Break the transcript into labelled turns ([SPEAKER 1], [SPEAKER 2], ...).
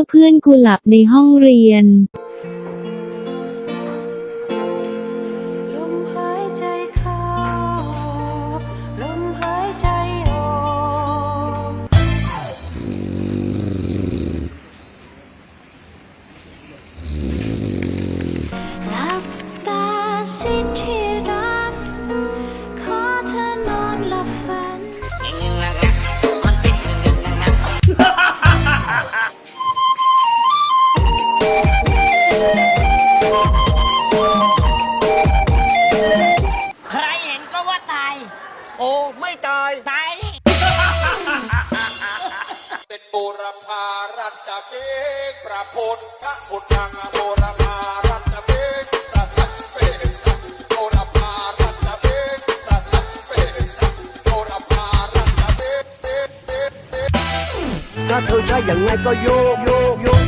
[SPEAKER 1] มื่อเพื่อนกูหลับในห้องเรียน
[SPEAKER 2] ลมหายใจเข้า ลมหายใจออก
[SPEAKER 3] หลับ
[SPEAKER 4] โอ้ไม่ตาย
[SPEAKER 5] ตาย
[SPEAKER 6] เป็นโบราณารัศมีพระพุทธพุทธังโบราณารัศมีประทับเป็นโบราณารัศมีประทับเป็นโบราารัศมี
[SPEAKER 4] ถ้าเธอใช่อย่างไงก็โยกโยกโยก